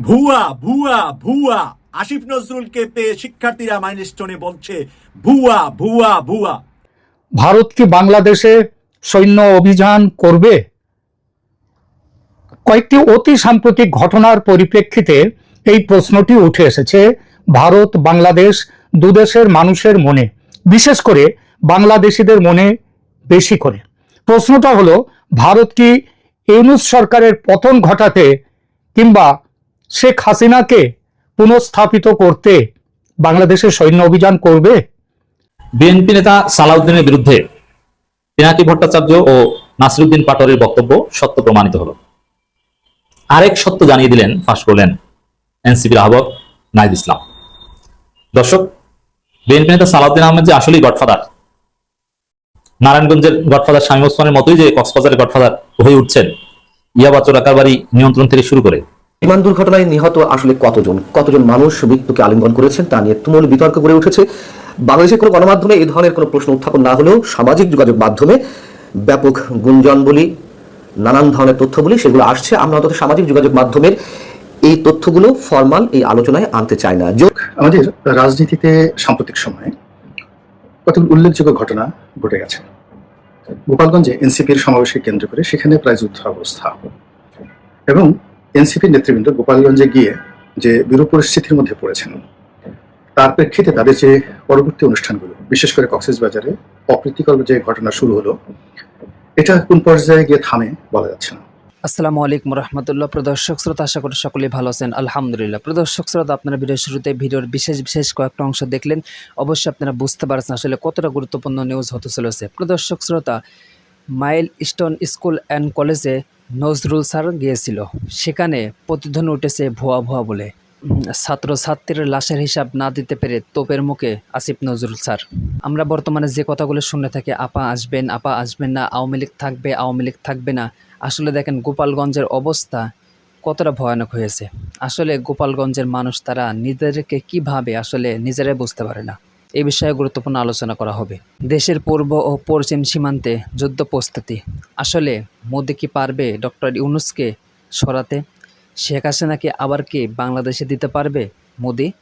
ভুয়া ভুয়া ভুয়া। আসিফ নজরুলকে পেয়ে শিক্ষার্থীরা মাইলস্টোনে বলছে, ভুয়া ভুয়া ভুয়া। ভারত কি বাংলাদেশে সৈন্য অভিযান করবে? কয়েকটি অতি সাম্প্রতিক ঘটনার পরিপ্রেক্ষিতে এই প্রশ্নটি উঠে এসেছে ভারত, বাংলাদেশ দুদেশের মানুষের মনে, বিশেষ করে বাংলাদেশিদের মনে বেশি করে। প্রশ্নটা হলো, ভারত কি ইউনুস সরকারের পতন ঘটাতে কিংবা শেখ হাসিনাকে পুনঃস্থাপিত করতে বাংলাদেশের সৈন্য অভিযান করবে? বিএনপি নেতা সালাউদ্দিনের বিরুদ্ধে পিনাকি ভট্টাচার্য ও নাসিরুদ্দিন পাটোয়ারির বক্তব্য সত্য প্রমাণিত হলো। আরেক সত্য জানিয়ে দিলেন, ফাঁস করলেন এনসিপির আহ্বায়ক নাইদ ইসলাম। দর্শক, বিএনপি নেতা সালাউদ্দিন আহমেদ যে আসলেই গডফাদার। নারায়ণগঞ্জের গডফাদার শামীম ওসমানের মতোই যে কক্সবাজারের গডফাদার হয়ে উঠছেন, ইয়াবা চোরাকার বাড়ি নিয়ন্ত্রণ থেকে শুরু করে বিমান দুর্ঘটনায় নিহত আসলে কতজন? কতজন মানুষ মৃত্যুকে আলিঙ্গন করেছেন তা নিয়ে তুমুল বিতর্ক গড়ে উঠেছে। বাংলাদেশের কোনো গণমাধ্যমে এই ধরনের কোনো প্রশ্ন উত্থাপন না হলেও সামাজিক যোগাযোগ মাধ্যমে ব্যাপক গুঞ্জন বলি, নানান ধরনের তথ্য বলি, সেগুলো আসছে। আমরা অন্তত সামাজিক যোগাযোগ মাধ্যমের এই তথ্যগুলো ফরমাল এই আলোচনায় আনতে চাই না। আমাদের রাজনীতিতে সাম্প্রতিক সময়ে কতগুলো উল্লেখযোগ্য ঘটনা ঘটে গেছে। গোপালগঞ্জে এনসিপির সমাবেশকে কেন্দ্র করে সেখানে প্রায় যুদ্ধ অবস্থা। এবং এনসিপির নেতৃবৃন্দ গোপালগঞ্জে গিয়ে যে বিরূপ পরিস্থিতির মধ্যে পড়েছেন, তার প্রেক্ষিতে তাদের যে পরবর্তী অনুষ্ঠানগুলো, বিশেষ করে কক্সেস বাজারে অপ্রীতিকর যে ঘটনা শুরু হলো, এটা কোন পর্যায়ে গিয়ে থামে বলা যাচ্ছে না। আসসালামু আলাইকুম রহমতুল্লাহ। প্রদর্শক শ্রোতা, আশা করি সকলেই ভালো আছেন। আলহামদুলিল্লাহ। প্রদর্শক শ্রোতা, আপনারা ভিডিওর শুরুতে ভিডিওর বিশেষ বিশেষ কয়েকটা অংশ দেখলেন। অবশ্যই আপনারা বুঝতে পারছেন আসলে কতটা গুরুত্বপূর্ণ নিউজ হতে চলেছে। প্রদর্শক শ্রোতা মাইল স্টোন স্কুল অ্যান্ড কলেজে নজরুল স্যার গিয়েছিল। সেখানে প্রতিধ্বনি উঠেছে ভুয়া ভুয়া বলে। ছাত্রছাত্রীর লাশের হিসাব না দিতে পেরে তোপের মুখে আসিফ নজরুল স্যার। আমরা বর্তমানে যে কথাগুলো শুনে থাকি, আপা আসবেন আপা আসবেন না, আওয়ামী লীগ থাকবে, আওয়ামী লীগ থাকবে না। আসলে দেখেন, গোপালগঞ্জের অবস্থা কতটা ভয়ানক হয়েছে। আসলে গোপালগঞ্জের মানুষ তারা নিজেদেরকে কীভাবে আসলে নিজেরাই বুঝতে পারে না। এই বিষয়ে গুরুত্বপূর্ণ আলোচনা করা হবে। দেশের পূর্ব ও পশ্চিম সীমান্তে যুদ্ধ প্রস্তুতি। আসলে মোদি কি পারবে ডক্টর ইউনুসকে সরাতে? শেখ হাসিনাকে আবার কি বাংলাদেশে দিতে পারবে? মোদি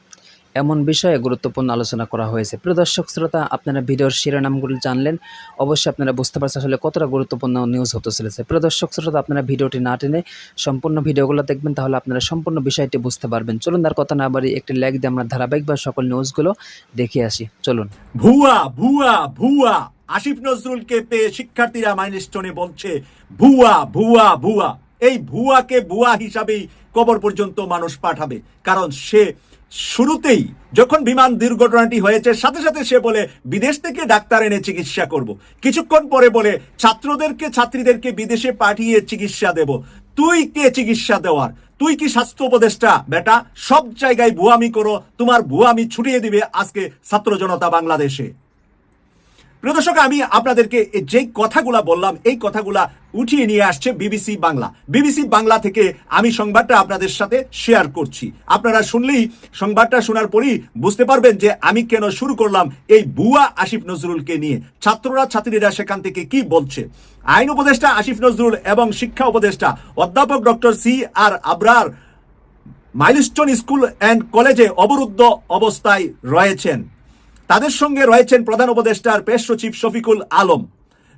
এমন বিষয়ে গুরুত্বপূর্ণ আলোচনা করা হয়েছে। প্রিয় দর্শক, শ্রোতা, আপনারা ভিডিওর শিরোনামগুলো জানলেন। অবশ্যই আপনারা বুঝতে পারছেন আসলে কতটা গুরুত্বপূর্ণ নিউজ হতে চলেছে। প্রিয় দর্শক, শ্রোতা, আপনারা ভিডিওটি না টেনে সম্পূর্ণ ভিডিওগুলো দেখবেন, তাহলে আপনারা সম্পূর্ণ বিষয়টি বুঝতে পারবেন। চলুন তার কথা না বাড়ি একটি লাইক দিয়ে আমরা ধারাবাহিকভাবে সকল নিউজগুলো দেখে আসি। চলুন। ভুয়া ভুয়া ভুয়া, আসিফ নজরুলকে পেয়ে শিক্ষার্থীরা মাইলস্টোনে বলছে, ভুয়া ভুয়া ভুয়া। এই ভুয়াকে ভুয়া হিসাবেই কবর পর্যন্ত মানুষ পাঠাবে, কারণ সে শুরুতেই যখন বিমান দুর্ঘটনাটি হয়েছে, সাথে সাথে সে বলে, বিদেশ থেকে ডাক্তার এনে চিকিৎসা করব। কিছুক্ষণ পরে বলে, ছাত্রদেরকে, ছাত্রীদেরকে বিদেশে পাঠিয়ে চিকিৎসা দেব। তুই কে চিকিৎসা দেওয়ার? তুই কি স্বাস্থ্য উপদেষ্টা? বেটা সব জায়গায় ভুয়ামি করো। তোমার ভুয়ামি ছুটিয়ে দিবে আজকে ছাত্র জনতা বাংলাদেশে। প্রিয় দর্শক, আমি আপনাদেরকে যে কথাগুলা বললাম, এই কথাগুলা উঠিয়ে নিয়ে আসছে বিবিসি বাংলা। বিবিসি বাংলা থেকে আমি সংবাদটা আপনাদের সাথে শেয়ার করছি। আপনারা শুনলেই সংবাদটা শোনার পরই বুঝতে পারবেন যে আমি কেন শুরু করলাম এই বুয়া আসিফ নজরুলকে নিয়ে। ছাত্ররা, ছাত্রীরা সেখান থেকে কি বলছে? আইন উপদেষ্টা আসিফ নজরুল এবং শিক্ষা উপদেষ্টা অধ্যাপক doctor C R Abrar Milestone school and কলেজে অবরুদ্ধ অবস্থায় রয়েছেন। তাদের সঙ্গে রয়েছেন প্রধান উপদেষ্টার পেশ সচিব শফিকুল আলম।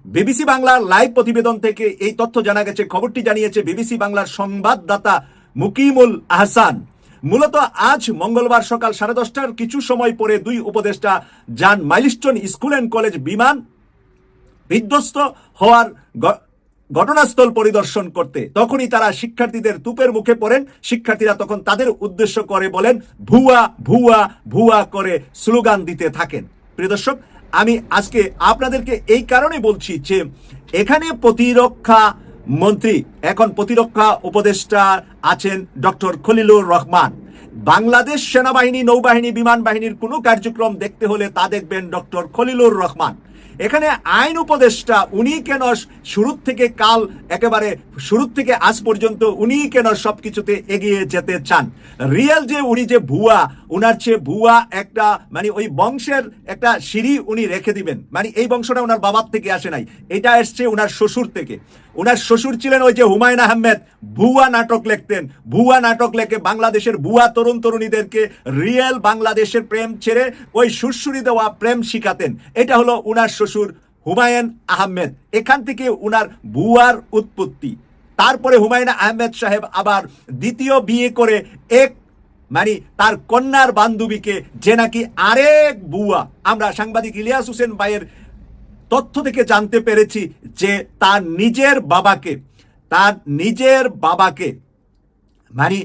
বিবিসি বাংলার লাইভ প্রতিবেদন থেকে এই তথ্য জানা গেছে। খবরটি জানিয়েছে বিবিসি বাংলার সংবাদদাতা মুকিমুল আহসান। মূলত আজ মঙ্গলবার সকাল সাড়ে দশটার কিছু সময় পরে দুই উপদেষ্টা যান মাইলস্টোন স্কুল অ্যান্ড কলেজ বিমান বিধ্বস্ত হওয়ার ঘটনাস্থল পরিদর্শন করতে। তখনই তারা শিক্ষার্থীদের তুপের মুখে পড়েন। শিক্ষার্থীরা তখন তাদের উদ্দেশ্য করে বলেন, ভুয়া ভুয়া ভুয়া করে স্লোগান দিতে থাকেন। প্রিয় দর্শক, আমি আজকে আপনাদেরকে এই কারণে বলছি যে, এখানে প্রতিরক্ষা মন্ত্রী, এখন প্রতিরক্ষা উপদেষ্টা আছেন ডক্টর খলিলুর রহমান। বাংলাদেশ সেনাবাহিনী, নৌবাহিনী, বিমান বাহিনীর কোনো কার্যক্রম দেখতে হলে তা দেখবেন ডক্টর খলিলুর রহমান। এখানে আইন উপদেষ্টা, উনি কেন শুরুর থেকে কাল একেবারে শুরুর থেকে আজ পর্যন্ত উনি কেন সবকিছুতে এগিয়ে যেতে চান? রিয়েল যে উনি যে ভুয়া উনার চেয়ে ভুয়া একটা মানে ওই বংশের একটা সিঁড়ি উনি রেখে দিবেন। মানে এই বংশটা ওনার বাবার থেকে আসে নাই। এটা এসছে ওনার শ্বশুর থেকে। ওনার শ্বশুর ছিলেন ওই যে হুমায়ুন আহমেদ। ভুয়া নাটক লিখতেন। ভুয়া নাটক লেখে বাংলাদেশের ভুয়া তরুণ তরুণীদেরকে রিয়েল বাংলাদেশের প্রেম ছেড়ে ওই সুরসুরি দেওয়া প্রেম শিখাতেন। এটা হলো উনার শ্বশুর হুমায়ুন আহমেদ। এখান থেকে উনার ভুয়ার উৎপত্তি। তারপরে হুমায়ুন আহমেদ সাহেব আবার দ্বিতীয় বিয়ে করে এক মানে তার কন্যার বান্ধবীকে যে নাকি আরেক বুয়া। আমরা সাংবাদিক ইলিয়াস হোসেন ভাইয়ের তথ্য থেকে জানতে পেরেছি যে তার নিজের বাবাকে, তার নিজের বাবাকে মানে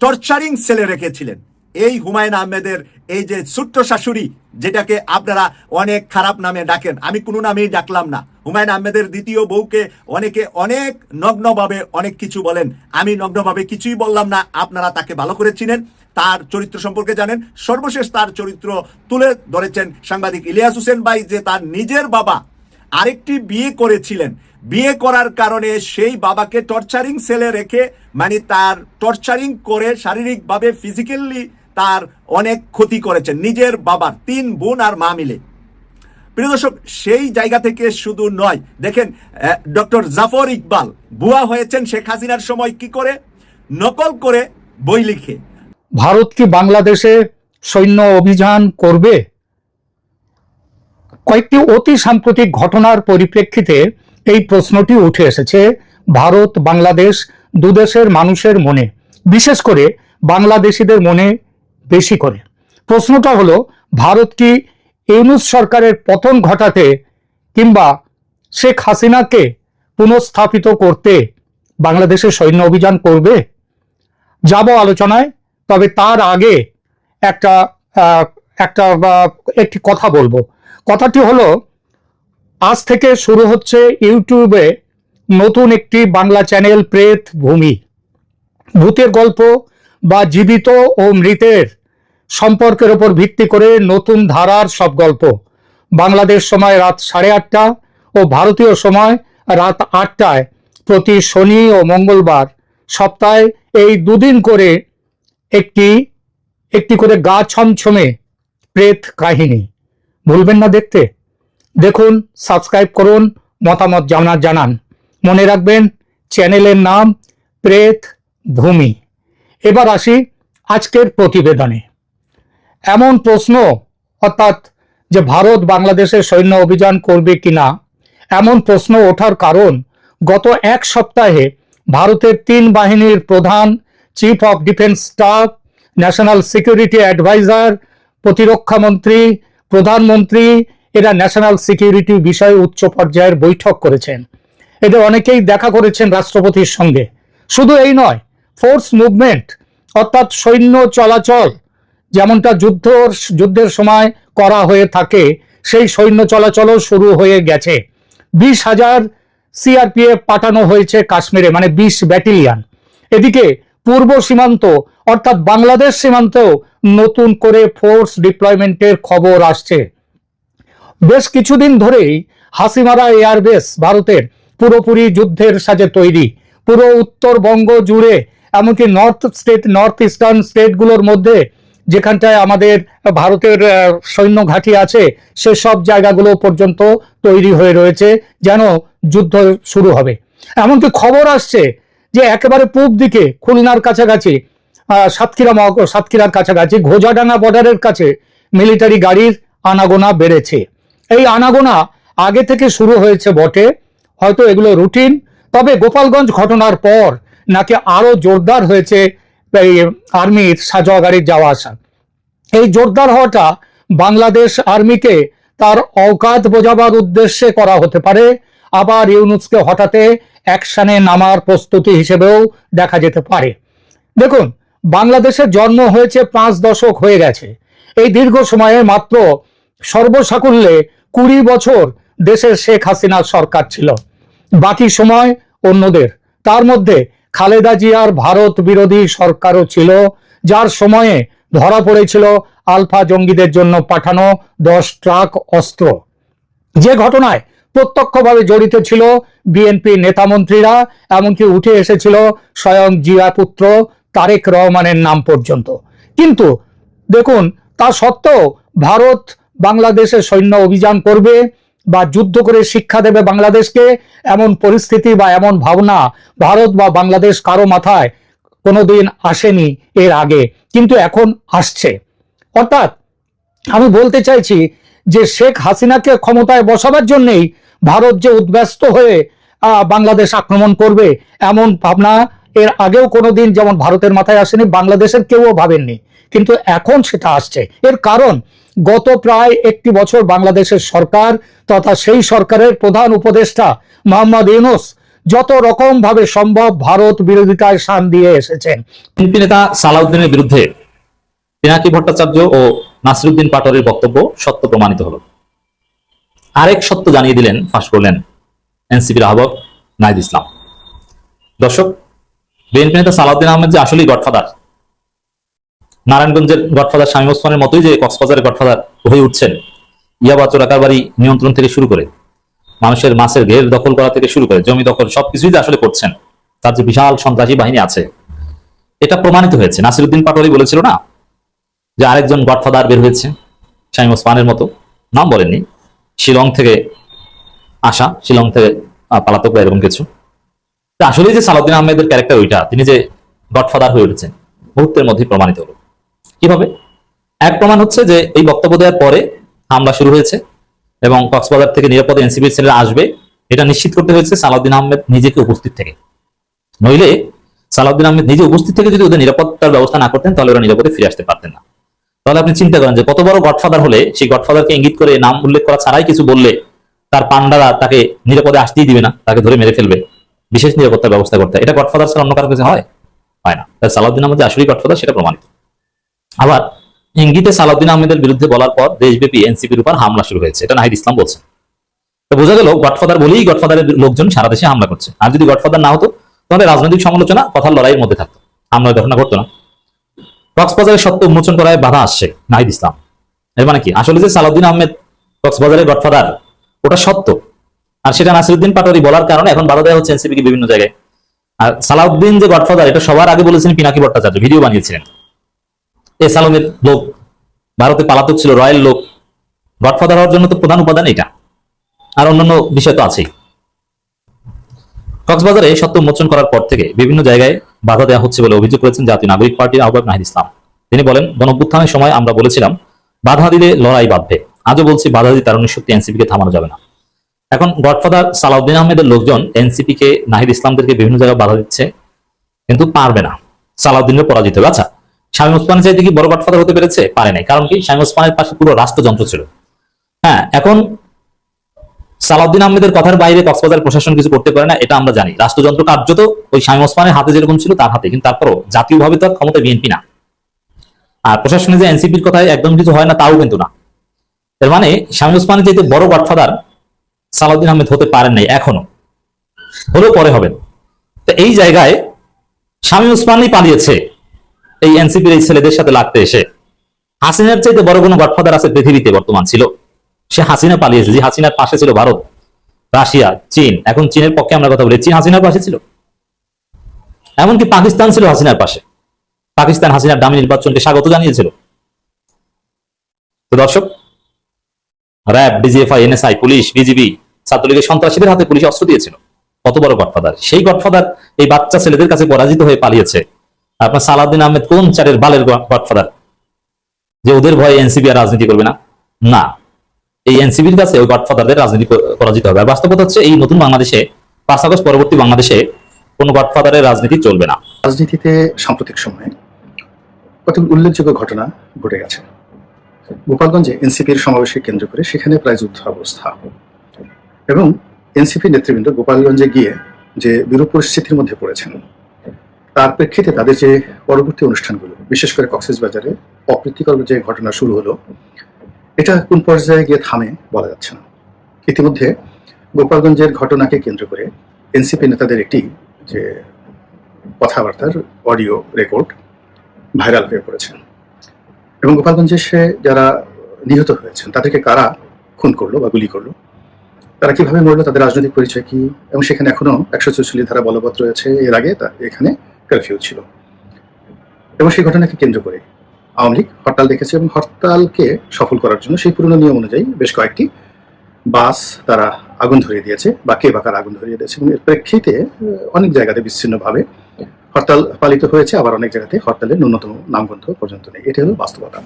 টর্চারিং সেলে রেখেছিলেন। এই হুমায়ুন আহমেদের এই যে ছোট্ট শাশুড়ি, যেটাকে আপনারা অনেক খারাপ নামে ডাকেন, আমি কোনো নামেই ডাকলাম না। হুমায়ুন আহমেদের দ্বিতীয় বউকে অনেকে অনেক নগ্নভাবে অনেক কিছু বলেন। আমি নগ্নভাবে কিছুই বললাম না, আপনারা তাকে ভালো করে চিনেন, তার চরিত্র সম্পর্কে জানেন। সর্বশেষ তার চরিত্র তুলে ধরেছেন সাংবাদিক ইলিয়াস হোসেন ভাই, যে তার নিজের বাবা আরেকটি বিয়ে করেছিলেন। বিয়ে করার কারণে সেই বাবাকে টর্চারিং সেলে রেখে মানে তার টর্চারিং করে শারীরিকভাবে ফিজিক্যালি তার অনেক ক্ষতি করেছেন। নিজের বাবার, তিন বোন আর মা মিলে। প্রিয় দর্শক, সেই জায়গা থেকে শুধু নয়, দেখেন ডক্টর জাফর ইকবাল বুয়া হয়েছেন শেখ হাসিনার সময় কি করে? নকল করে বই লিখে। ভারত কি বাংলাদেশে সৈন্য অভিযান করবে? কয়েকটি অতি সাম্প্রতিক ঘটনার পরিপ্রেক্ষিতে এই প্রশ্নটি উঠে এসেছে ভারত বাংলাদেশ দুদেশের মানুষের মনে। বিশেষ করে বাংলাদেশিদের মনে বেশি করে। প্রশ্নটা হলো, ভারত কি ইউনুস সরকারের পতন ঘটাতে কিংবা শেখ হাসিনাকে পুনঃস্থাপিত করতে বাংলাদেশে সৈন্য অভিযান করবে? যাব আলোচনায়, তবে তার আগে একটা একটা একটি কথা বলব। কথাটি হলো, আজ থেকে শুরু হচ্ছে ইউটিউবে নতুন একটি বাংলা চ্যানেল প্রেত ভূমি। ভূতের গল্প বা জীবিত ও মৃতের সম্পর্কের ওপর ভিত্তি করে নতুন ধারার সব গল্প। বাংলাদেশ সময় রাত সাড়ে আটটা ও ভারতীয় সময় রাত আটটায় প্রতি শনি ও মঙ্গলবার সপ্তাহে এই দুদিন করে একটি একটি করে গা ছমছমে প্রেত কাহিনী। ভুলবেন না দেখতে। দেখুন, সাবস্ক্রাইব করুন, মতামত জানা জানান। মনে রাখবেন, চ্যানেলের নাম প্রেত ভূমি। এবার আসি আজকের প্রতিবেদনে। এমন প্রশ্ন, অর্থাৎ যে ভারত বাংলাদেশে সৈন্য অভিযান করবে কিনা, এমন প্রশ্ন ওঠার কারণ গত এক সপ্তাহে ভারতের তিন বাহিনীর প্রধান chief of defence staff national security adviser প্রতিরক্ষা মন্ত্রী, প্রধানমন্ত্রী, এরা ন্যাশনাল সিকিউরিটি বিষয়ে উচ্চ পর্যায়ের বৈঠক করেছেন। এদের অনেকেই দেখা করেছেন রাষ্ট্রপতির সঙ্গে। শুধু এই নয় ফোর্স মুভমেন্ট অর্থাৎ সৈন্য চলাচল, যেমনটা যুদ্ধ, যুদ্ধের সময় করা হয়ে থাকে, সেই সৈন্য চলাচলও শুরু হয়ে গেছে। বিশ হাজার সিআরপিএফ পাঠানো হয়েছে কাশ্মীরে মানে বিশ ব্যাটালিয়ান। এদিকে পূর্ব সীমান্ত, অর্থাৎ বাংলাদেশ সীমান্তেও নতুন করে ফোর্স ডিপ্লয়মেন্টের খবর আসছে। বেশ কিছুদিন ধরেই হাসিমারা এয়ারবেস ভারতের পুরোপুরি যুদ্ধের সাজে তৈরি। পুরো উত্তরবঙ্গ জুড়ে এমনকি নর্থ স্টেট নর্থ ইস্টার্ন স্টেটগুলোর মধ্যে যেখানটায় আমাদের ভারতের সৈন্য ঘাঁটি আছে সেসব জায়গাগুলো পর্যন্ত তৈরি হয়ে রয়েছে যেন যুদ্ধ শুরু হবে। এমনকি খবর আসছে যে একেবারে পূব দিকে, খুলনার কাছাকাছি সাতক্ষীরা মহক সাতক্ষীরার কাছাকাছি, ঘোজাডাঙ্গা বর্ডারের কাছে মিলিটারি গাড়ির আনাগোনা বেড়েছে। এই আনাগোনা আগে থেকে শুরু হয়েছে বটে, হয়তো এগুলো রুটিন তবে গোপালগঞ্জ ঘটনার পর নাকি আরও জোরদার হয়েছে এই আর্মির সাজোয়া গাড়ির যাওয়া আসা? এই জোরদার হওয়াটা বাংলাদেশ আর্মিকে তার অকাত বোঝাবার উদ্দেশ্যে করা হতে পারে। আবার ইউনুসকে হঠাতে অ্যাকশনে নামার প্রস্তুতি হিসেবেও দেখা যেতে পারে। দেখুন বাংলাদেশের জন্ম হয়েছে পাঁচ দশক হয়ে গেছে। এই দীর্ঘ সময়ে মাত্র সর্বসাকুল্যে কুড়ি বছর দেশের শেখ হাসিনার সরকার ছিল। বাকি সময় অন্যদের। তার মধ্যে খালেদা জিয়ার ভারত বিরোধী সরকারও ছিল, যার সময়ে ধরা পড়েছিল আলফা জঙ্গিদের জন্য পাঠানো দশ ট্রাক অস্ত্র। যে ঘটনায় প্রত্যক্ষভাবে জড়িত ছিল বিএনপি নেতামন্ত্রীরা, এমনকি উঠে এসেছিল স্বয়ং জিয়া পুত্র তারেক রহমানের নাম পর্যন্ত। কিন্তু দেখুন, তা সত্ত্বেও ভারত বাংলাদেশে সৈন্য অভিযান করবে বা যুদ্ধ করে শিক্ষা দেবে বাংলাদেশকে, এমন পরিস্থিতি বা এমন ভাবনা ভারত বা বাংলাদেশ কারও মাথায় কোনোদিন আসেনি এর আগে, কিন্তু এখন আসছে। অর্থাৎ আমি বলতে চাইছি যে শেখ হাসিনাকে ক্ষমতায় বসাবার জন্যেই ভারত যে উদ্ব্যস্ত হয়ে বাংলাদেশ আক্রমণ করবে, এমন ভাবনা এর আগেও কোনোদিন যেমন ভারতের মাথায় আসেনি, বাংলাদেশের কেউও ভাবেননি। কিন্তু এখন সেটা আসছে। এর কারণ গত প্রায় একটি বছর বাংলাদেশের সরকার তথা সেই সরকারের প্রধান উপদেষ্টা মোহাম্মদ ইউনুস যত রকম ভাবে সম্ভব ভারত বিরোধিতায় শান দিয়ে এসেছেন। বিএনপি নেতা সালাউদ্দিনের বিরুদ্ধে পিনাকি ভট্টাচার্য ও নাসিরুদ্দিন পাটোয়ারির বক্তব্য সত্য প্রমাণিত হলো। আরেক সত্য জানিয়ে দিলেন, ফাঁস করলেন এনসিপির আহ্বায়ক নাহিদ ইসলাম। দর্শক, বিএনপি নেতা সালাউদ্দিন আহমেদ যে আসলেই গডফাদার নারায়ণগঞ্জের গডফাদার শামীম ওসমানের মতোই যে কক্সবাজারের গডফাদার হয়ে উঠছেন ইয়াবা চোরাকারবারি নিয়ন্ত্রণ থেকে শুরু করে, মানুষের মাছের ঘের দখল করা থেকে শুরু করে, জমি দখল সবকিছুই যে আসলে করছেন, তার যে বিশাল সন্ত্রাসী বাহিনী আছে, এটা প্রমাণিত হয়েছে। নাসিরুদ্দিন পাটোয়ারি বলেছিল না যে আরেকজন গডফাদার বের হয়েছে, শামীম ওসমানের মতো? নাম বলেননি। শিলং থেকে আসা, শিলং থেকে পালাতক বা এরকম কিছু। আসলে যে সালাউদ্দিন আহমেদের ক্যারেক্টার ওইটা, তিনি যে গডফাদার হয়ে উঠেছেন, মুহূর্তের মধ্যে প্রমাণিত হলো। কীভাবে? এক প্রমাণ হচ্ছে যে এই বক্তব্য দেওয়ার পরে হামলা শুরু হয়েছে এবং কক্সবাজার থেকে নিরাপদে এনসিবির ছেলেরা আসবে। এটা নিশ্চিত করতে হয়েছে সালাউদ্দিন আহমেদ নিজেকে উপস্থিত থেকে। নইলে সালাউদ্দিন আহমেদ নিজে উপস্থিত থেকে যদি ওদের নিরাপত্তার ব্যবস্থা না করতেন, তাহলে ওরা নিরাপদে ফিরে আসতে পারতেন না। তাহলে আপনি চিন্তা করেন যে কত বড় গডফাদার হলে সেই গডফাদারকে ইঙ্গিত করে নাম উল্লেখ করা ছাড়াই কিছু বললে তার পান্ডারা তাকে নিরাপদে আসতেই দিবে না, তাকে ধরে মেরে ফেলবে। বিশেষ নিরাপত্তার ব্যবস্থা করতে। এটা গডফাদার ছাড়া অন্য কারও কাছে হয়? হয় না। তাই সালাউদ্দিন আহমেদ আসলেই গডফাদার, সেটা প্রমাণিত। আবার ইঙ্গিতে সালাউদ্দিন আহমেদের বিরুদ্ধে বলার পর দেশব্যাপী এনসিপির উপর হামলা শুরু হয়েছে। এটা নাহিদ ইসলাম বলছে বোঝা গেল, গডফাদার বলেই গডফাদারের লোকজন সারা দেশে হামলা করছে। আর যদি গডফাদার না হতো, তাহলে রাজনৈতিক সমালোচনা, কথার লড়াইয়ের মধ্যে থাকতো। হামলার ঘটনা ঘটতো না। কক্সবাজারের সত্য উন্মোচন করায় বাধা আসছে নাহিদ ইসলাম। এর মানে কি? আসলে যে সালাউদ্দিন আহমেদ কক্সবাজারের গডফাদার, ওটা সত্য। আর সেটা নাসিরুদ্দিন পাটোয়ারি বলার কারণে এখন বাধা দেওয়া হচ্ছে এনসিপি বিভিন্ন জায়গায়। আর সালাউদ্দিন যে গডফাদার, এটা সবার আগে বলেছেন পিনাকি ভট্টাচার্য, ভিডিও বানিয়েছিলেন। এ সালমের লোক, ভারতে পালাতক ছিল রয়্যাল লোক। গডফাদার হওয়ার জন্য তো প্রধান উপাদান এটা। আর অন্যান্য বিষয় তো আছেই। কক্সবাজারে সত্য উন্মোচন করার পর থেকে বিভিন্ন জায়গায় বাধা দেওয়া হচ্ছে বলে অভিযোগ করেছেন জাতীয় নাগরিক পার্টির আহ্বায়ক নাহিদ ইসলাম। তিনি বলেন গণঅভ্যুত্থানের সময় আমরা বলেছিলাম, বাধা দিলে লড়াই বাঁধবে। আজও বলছি, বাধা দিতে তারুণ্য শক্তি এনসিপি কে থামানো যাবে না। এখন গডফাদার সালাউদ্দিন আহমেদের লোকজন এনসিপি কে নাহিদ ইসলামদেরকে বিভিন্ন জায়গায় বাধা দিচ্ছে, কিন্তু পারবে না। সালাউদ্দিনের পরাজিত আচ্ছা শামীম ওসমানের চাইতে কি বড় গডফাদার হতে পেরেছে? পারে নাই। কারণ কি? শামীম ওসমানের পাশে পুরো রাষ্ট্রযন্ত্র ছিল। হ্যাঁ এখন সালাউদ্দিন আহমেদের কথার বাইরে কক্সবাজার প্রশাসন কিছু করতে পারে না, এটা আমরা জানি। রাষ্ট্রযন্ত্র কার্যত ওই শামীম ওসমানের হাতে যেরকম ছিল, তার হাতে। কিন্তু তারপরও জাতীয়ভাবে তো আর ক্ষমতা বিএনপি না। আর প্রশাসনে যে এনসিপির কথায় একদম কিছু হয় না, তাও কিন্তু না। এর মানে শামীম ওসমানের চাইতে বড় গডফাদার সালাউদ্দিন আহমেদ হতে পারেন নাই এখনও। হলেও পরে হবেন। তো এই জায়গায় শামীম ওসমানই পালিয়েছে। এই এনসিপির এই ছেলেদের সাথে লাগতে এসে হাসিনার চাইতে বড় কোনো গডফাদার আছে পৃথিবীতে বর্তমান ছিল? সে হাসিনা পালিয়েছে, যে হাসিনার পাশে ছিল ভারত, রাশিয়া, চীন, এখন চীনের পক্ষে আমরা কথা বলি, চীন হাসিনার পাশে ছিল? এমনকি পাকিস্তান ছিল হাসিনার পাশে। পাকিস্তান হাসিনার দামি নির্বাচনকে স্বাগত জানিয়েছিল। তো দর্শক, RAB, DGFI, NSI, police, BGB, ছাত্রলীগের সন্ত্রাসীদের হাতে পুলিশ অস্ত্র দিয়েছিল। কত বড় গডফাদার? সেই গডফাদার এই বাচ্চা ছেলেদের কাছে পরাজিত হয়ে পালিয়েছে। আপনার সালাউদ্দিন আহমেদ কোন চারের বালের গডফাদার? যে ওদের ভয়ে এনসিবি আর রাজনীতি করবে না? না। এই এনসিবির কাছে ওই গডফাদারদের রাজনীতি ক- পরাজিত হবে। আর বাস্তবতা হচ্ছে এই নতুন বাংলাদেশে পাঁচ আগস্ট পরবর্তী বাংলাদেশে কোন গডফাদারের রাজনীতি চলবে না। রাজনীতিতে সাম্প্রতিক সময়ে কতগুলো উল্লেখযোগ্য ঘটনা ঘটে গেছে। গোপালগঞ্জে এনসিপির সমাবেশে কেন্দ্র করে সেখানে প্রায় যুদ্ধ অবস্থা। এবং এনসিপি নেতৃবৃন্দ গোপালগঞ্জে গিয়ে যে বিরূপ পরিস্থিতির মধ্যে পড়েছেন তার প্রেক্ষিতে তাদের যে পরবর্তী অনুষ্ঠানগুলো, বিশেষ করে কক্সবাজারে অপ্রীতিকর যে ঘটনা শুরু হলো, এটা কোন পর্যায়ে গিয়ে থামে বলা যাচ্ছে না। ইতিমধ্যে গোপালগঞ্জের ঘটনাকে কেন্দ্র করে এনসিপি নেতাদের একটি যে কথাবার্তার অডিও রেকর্ড ভাইরাল হয়ে পড়েছে। এবং গোপালগঞ্জে সে যারা নিহত হয়েছেন, তাদেরকে কারা খুন করল বা গুলি করল, তারা কীভাবে মরলো, তাদের রাজনৈতিক পরিচয় কি, এবং সেখানে এখনও একশো চৌচল্লিশ ধারা বলবৎ রয়েছে। এর আগে এখানে কারফিউ ছিল। এবং সেই ঘটনাকে কেন্দ্র করে আওয়ামী লীগ হরতাল দেখেছে এবং হরতালকে সফল করার জন্য সেই পুরনো নিয়ম অনুযায়ী বেশ কয়েকটি বাস তারা আগুন ধরিয়ে দিয়েছে বা কে বাকার আগুন ধরিয়ে দিয়েছে। এবং এর প্রেক্ষিতে অনেক জায়গাতে বিচ্ছিন্নভাবে হরতাল পালিত হয়েছে, আবার অনেক জায়গাতে হরতালের ন্যূনতম নামগন্ধ পর্যন্ত নেই। এটি হলো বাস্তবতা।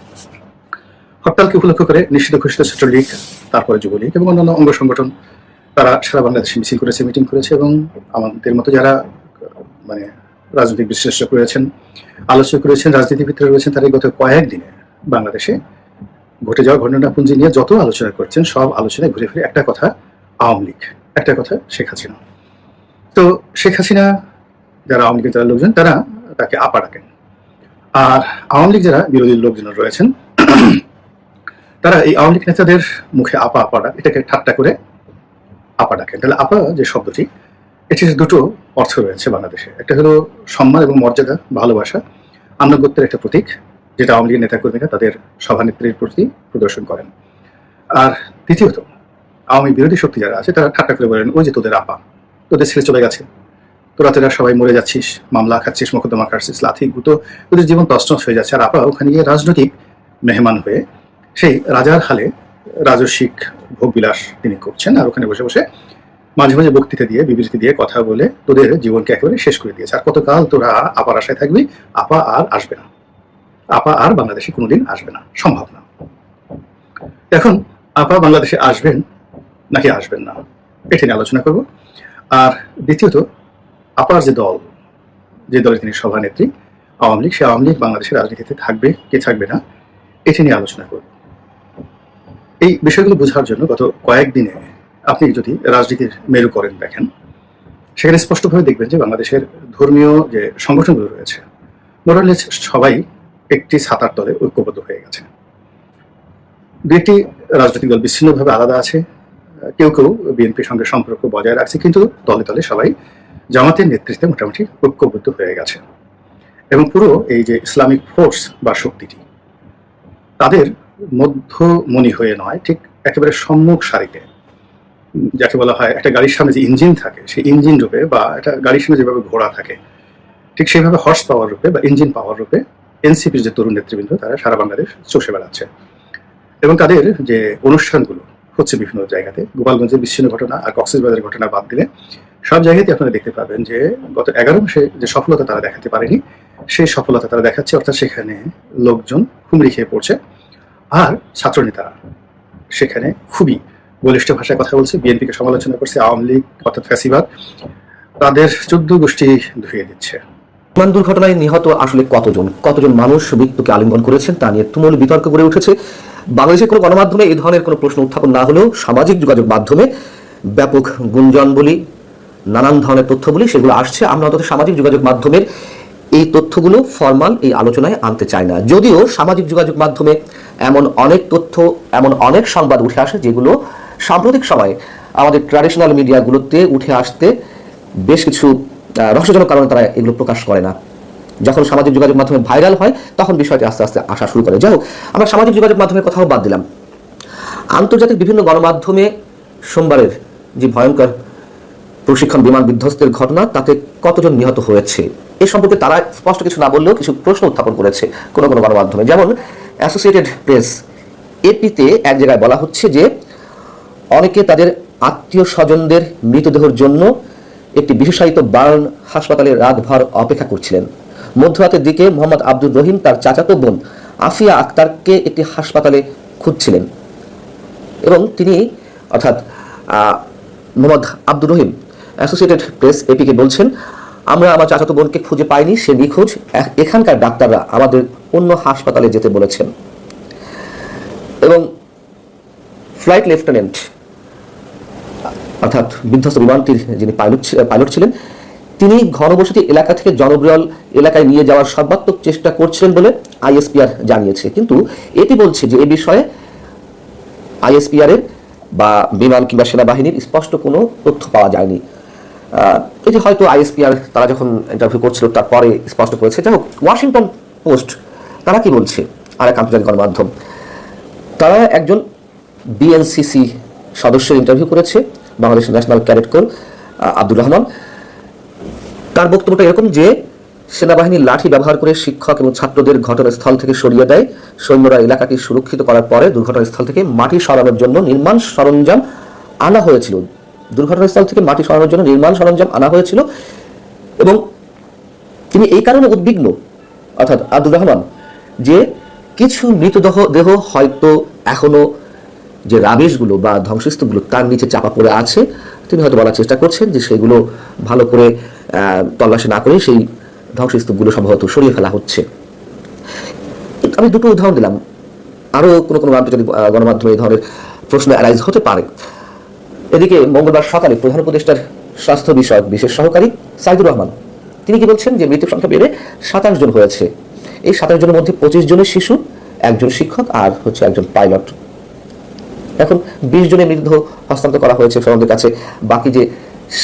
হরতালকে উপলক্ষ করে নিষিদ্ধ ঘোষিত ছাত্রলীগ, তারপরে যুবলীগ এবং অন্যান্য অঙ্গ সংগঠন, তারা সারা বাংলাদেশে মিছিল করেছে, মিটিং করেছে এবং আমাদের মতো যারা মানে রাজনৈতিক বিশ্লেষক রয়েছেন, আলোচক রয়েছেন, রাজনীতিবিদরা রয়েছেন, তারা গত কয়েকদিনে বাংলাদেশে ঘটে যাওয়া ঘটনাপুঞ্জি নিয়ে যত আলোচনা করছেন, সব আলোচনায় ঘুরে ফিরে একটা কথা, আওয়ামী লীগ। একটা কথা, শেখ হাসিনা। তো শেখ হাসিনা, যারা আওয়ামী লীগের যারা লোকজন, তারা তাকে আপা ডাকেন। আর আওয়ামী লীগ যারা বিরোধী লোকজন রয়েছেন, তারা এই আওয়ামী লীগ নেতাদের মুখে আপা আপা এটাকে ঠাট্টা করে আপা ডাকেন। তাহলে আপা যে শব্দটি এটির দুটো অর্থ রয়েছে বাংলাদেশে। একটা হলো সম্মান এবং মর্যাদা, ভালোবাসা, আনুগত্যের একটা প্রতীক, যেটা আওয়ামী লীগের নেতাকর্মীরা তাদের সভানেত্রীর প্রতি প্রদর্শন করেন। আর দ্বিতীয়ত, আওয়ামী বিরোধী শক্তি যারা আছে, তারা ঠাট্টা করে বলেন, ওই যে তোদের আপা, তোদের ছেলে চলে গেছে। তোরা তোরা সবাই মরে যাচ্ছিস, মামলা খাচ্ছিস, মোকদ্দমা খাচ্ছিস, লাথি, গুতো, তোদের জীবন তছনছ হয়ে যাচ্ছে। আর আপা ওখানে গিয়ে রাজনৈতিক মেহমান হয়ে সেই রাজার হালে রাজস্বিক ভোগবিলাস তিনি করছেন। আর ওখানে বসে বসে মাঝে মাঝে বক্তৃতা দিয়ে, বিবৃতি দিয়ে কথা বলে তোদের জীবনকে একেবারে শেষ করে দিয়েছে। আর কতকাল তোরা আপার আশায় থাকবি, আপা আর আসবে না। আপা আর বাংলাদেশে কোনোদিন আসবে না, সম্ভব না। এখন আপা বাংলাদেশে আসবেন নাকি আসবেন না? এটা নিয়ে আলোচনা করব। আর দ্বিতীয়ত, আপার যে দল, যে দলের তিনি সভানেত্রী, আওয়ামী লীগ, সে আওয়ামী লীগ বাংলাদেশের রাজনীতিতে থাকবে কি থাকবে না, এটি নিয়ে আলোচনা করব। এই বিষয়গুলো বোঝার জন্য গত কয়েকদিনে আপনি যদি রাজনীতির মেরু করেন, দেখেন, সেখানে স্পষ্টভাবে দেখবেন যে বাংলাদেশের ধর্মীয় যে সংগঠনগুলো রয়েছে মোরালেজ সবাই একটি ছাতার তলে ঐক্যবদ্ধ হয়ে গেছে। দু একটি রাজনৈতিক দল বিচ্ছিন্নভাবে আলাদা আছে, কেউ কেউ বিএনপির সঙ্গে সম্পর্ক বজায় রাখছে, কিন্তু তলে তলে সবাই জামাতের নেতৃত্বে মোটামুটি ঐক্যবদ্ধ হয়ে গেছে। এবং পুরো এই যে ইসলামিক ফোর্স বা শক্তিটি, তাদের মধ্যমণি হয়ে নয়, ঠিক একেবারে সম্মুখ সারিতে যাকে বলা হয় একটা গাড়ির সামনে যে ইঞ্জিন থাকে, সেই ইঞ্জিন রূপে বা একটা গাড়ির সামনে যেভাবে ঘোড়া থাকে, ঠিক সেইভাবে হর্স পাওয়ার রূপে বা ইঞ্জিন পাওয়ার রূপে এনসিপির যে তরুণ নেতৃবৃন্দ, তারা সারা বাংলাদেশ চষে বেড়াচ্ছে। এবং তাদের যে অনুষ্ঠানগুলো হচ্ছে বিভিন্ন জায়গাতে গোপালগঞ্জের বিচ্ছিন্ন ঘটনা আর কক্সবাজারের ঘটনা বাদ দিলে, সব জায়গাতে আপনারা দেখতে পাবেন যে গত এগারো মাসে যে সফলতা তারা দেখাতে পারেনি, সেই সফলতা তারা দেখাচ্ছে, অর্থাৎ সেখানে লোকজন হুমড়ি খেয়ে পড়ছে। আর ছাত্রনেতারা সেখানে খুবই বলিষ্ঠ ভাষায় কথা বলছে, বিএনপিকে সমালোচনা করছে, আওয়ামী লীগ, অর্থাৎ ফ্যাসিবাদ। তাদের চোদ্দ গোষ্ঠী ধুয়ে দিচ্ছে। বিমান দুর্ঘটনায় নিহত আসলে কতজন? কতজন মানুষ মৃত্যুকে আলিঙ্গন করেছেন তা নিয়ে তুমুল বিতর্ক গড়ে উঠেছে। বাংলাদেশের কোনো গণমাধ্যমে এই ধরনের কোনো প্রশ্ন উত্থাপন না হলেও সামাজিক যোগাযোগ মাধ্যমে ব্যাপক গুঞ্জন বলি, নানান ধরনের তথ্য বলি, সেগুলো আসছে। আমরা অন্তত সামাজিক যোগাযোগ মাধ্যমের এই তথ্যগুলো ফরমাল এই আলোচনায় আনতে চাই না। যদিও সামাজিক যোগাযোগ মাধ্যমে এমন অনেক তথ্য, এমন অনেক সংবাদ উঠে আসে যেগুলো সাম্প্রতিক সময়ে আমাদের ট্র্যাডিশনাল মিডিয়াগুলোতে উঠে আসতে বেশ কিছু রহস্যজনক কারণে তারা এগুলো প্রকাশ করে না। যখন সামাজিক যোগাযোগ মাধ্যমে ভাইরাল হয়, তখন বিষয়টি আস্তে আস্তে আসা শুরু করে। যাই হোক, আমরা সামাজিক যোগাযোগ মাধ্যমের কথাও বাদ দিলাম। আন্তর্জাতিক বিভিন্ন গণমাধ্যমে সোমবারের যে ভয়ঙ্কর প্রশিক্ষণ বিমান বিধ্বস্তের ঘটনা, তাতে কতজন নিহত হয়েছে, এ সম্পর্কে তারা স্পষ্ট কিছু না বললেও কিছু প্রশ্ন উত্থাপন করেছে কোনো কোনো গণমাধ্যমে। যেমন অ্যাসোসিয়েটেড প্রেস এপিতে এক জায়গায় বলা হচ্ছে যে অনেকে তাদের আত্মীয় স্বজনদের মৃতদেহের জন্য একটি বিশেষায়িত বার্ন হাসপাতালে রাতভর অপেক্ষা করছিলেন। মধ্যরাতের দিকে মোহাম্মদ আব্দুর রহিম তার চাচাতো বোন আফিয়া আক্তারকে একটি হাসপাতালে খুঁজছিলেন এবং তিনি অর্থাৎ মোহাম্মদ আব্দুর রহিম অ্যাসোসিয়েটেড প্রেস এপিকে বলছেন, আমরা আমার চাচাতো বোনকে খুঁজে পাইনি, সে নিখোঁজ। এখানকার ডাক্তাররা আমাদের অন্য হাসপাতালে যেতে বলেছেন। এবং ফ্লাইট লেফটেন্যান্ট অর্থাৎ বিধ্বস্ত বিমানটির যিনি পাইলট পাইলট ছিলেন, তিনি ঘনবসতি এলাকা থেকে জনবিরল এলাকায় নিয়ে যাওয়ার সর্বাত্মক চেষ্টা করছিলেন বলে আইএসপিআর জানিয়েছে। কিন্তু এটি বলছে যে এ বিষয়ে আইএসপিআর এর বা বিমান কিংবা সেনাবাহিনীর স্পষ্ট কোনো তথ্য পাওয়া যায়নি। এটি হয়তো আইএসপিআর, তারা যখন ইন্টারভিউ করছিল তারপরে স্পষ্ট করেছে। যাই হোক, ওয়াশিংটন পোস্ট, তারা কি বলছে? আর এক আন্তর্জাতিক গণমাধ্যম, তারা একজন বিএনসিসি সদস্যের ইন্টারভিউ করেছে। Bangladesh national cadet corps Abdur Rahman. তার বক্তব্যটা এরকম যে, সেনাবাহিনী লাঠি ব্যবহার করে শিক্ষক এবং ছাত্রদের ঘটনাস্থল থেকে সরিয়ে দেয়। সৈন্যরা এলাকাটি সুরক্ষিত করার পরে দুর্ঘটনাস্থল থেকে মাটি সরানোর জন্য নির্মাণ সরঞ্জাম আনা হয়েছিল। দুর্ঘটনাস্থল থেকে মাটি সরানোর জন্য নির্মাণ সরঞ্জাম আনা হয়েছিল এবং তিনি এই কারণে উদ্বিগ্ন, অর্থাৎ আব্দুর রহমান, যে কিছু মৃতদেহ দেহ হয়তো এখনও যে রাবেশগুলো বা ধ্বংসস্তূপগুলো তার নিচে চাপা পড়ে আছে, তিনি হয়তো বলার চেষ্টা করছেন যে সেগুলো ভালো করে তল্লাশি না করে সেই ধ্বংসস্তূপগুলো সম্ভবত সরিয়ে ফেলা হচ্ছে। আমি দুটো উদাহরণ দিলাম। আরও কোনো কোনো আন্তর্জাতিক গণমাধ্যমে এই ধরনের প্রশ্ন অ্যারাইজ হতে পারে। এদিকে মঙ্গলবার সকালে প্রধান উপদেষ্টার স্বাস্থ্য বিষয়ক বিশেষ সহকারী সাইদুর রহমান, তিনি কি বলছেন যে মৃতের সংখ্যা বেড়ে সাতাশ জন হয়েছে। এই সাতাশ জনের মধ্যে পঁচিশ জনের শিশু, একজন শিক্ষক আর হচ্ছে একজন পাইলট। এখন বিশ জনের মৃতদেহ হস্তান্তর করা হয়েছে সরকারের কাছে। বাকি যে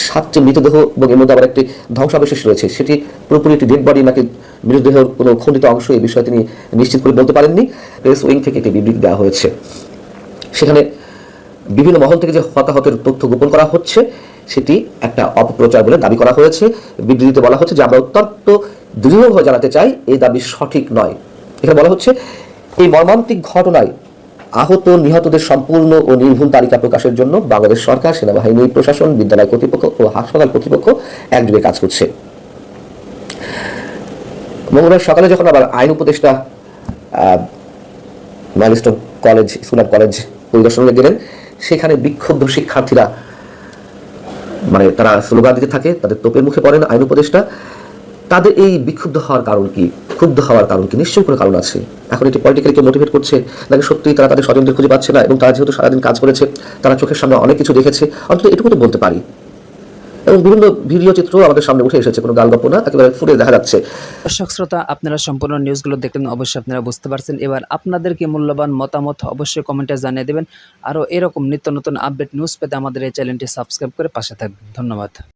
সাতটি মৃতদেহ এবং এর মধ্যে আবার একটি ধ্বংসাবশেষ রয়েছে, সেটি পুরোপুরি একটি ডেড বডি নাকি মৃতদেহের কোনো খণ্ডিত অংশ এই বিষয়ে তিনি নিশ্চিত করে বলতে পারেননি। প্রেস উইং থেকে একটি বিবৃতি দেওয়া হয়েছে। সেখানে বিভিন্ন মহল থেকে যে হতাহতের তথ্য গোপন করা হচ্ছে, সেটি একটা অপপ্রচার বলে দাবি করা হয়েছে। বিবৃতিতে বলা হচ্ছে যে আমরা অত্যন্ত দৃঢ়ভাবে জানাতে চাই, এই দাবি সঠিক নয়। এখানে বলা হচ্ছে, এই মর্মান্তিক ঘটনায় আহত নিহতদের সম্পূর্ণ ও নির্ভুল তালিকা প্রকাশের জন্য বাংলাদেশ সরকার সেনাবাহিনী প্রশাসন বিদ্যালয় কর্তৃপক্ষ ও হাসপাতাল কর্তৃপক্ষ একযোগে কাজ করছে। মঙ্গলবার সকালে যখন আবার আইন উপদেষ্টা আহ, Milestone college school and college পরিদর্শনে গেলেন সেখানে বিক্ষুব্ধ শিক্ষার্থীরা মানে তারা স্লোগান দিতে থাকে তাদের তোপের মুখে পড়েন আইন উপদেষ্টা। তাদের এই বিক্ষুব্ধ হওয়ার কারণ কি? ক্ষুব্ধ হওয়ার কারণ কি? নিশ্চয়ই কোনো কারণ আছে। এখন এটি পলিটিক্যালি কেউ মোটিভেট করছে, নাকি সত্যিই তারা তাদের স্বজনদের খুঁজে পাচ্ছে না, এবং তারা যেহেতু সারাদিন কাজ করেছে, তারা চোখের সামনে অনেক কিছু দেখেছে, অন্তত এটুকু তো বলতে পারি। এবং বিভিন্ন ভিডিও চিত্র আমাদের সামনে উঠে এসেছে, কোনো গালগপ্প না, একেবারে ফুটে দেখা যাচ্ছে। দর্শক শ্রোতা, আপনারা সম্পূর্ণ নিউজগুলো দেখলেন, অবশ্যই আপনারা বুঝতে পারছেন। এবার আপনাদের কি মূল্যবান মতামত, অবশ্যই কমেন্টে জানিয়ে দেবেন। আরও এরকম নিত্য নতুন আপডেট নিউজ পেতে আমাদের এই চ্যানেলটি সাবস্ক্রাইব করে পাশে থাকবেন। ধন্যবাদ।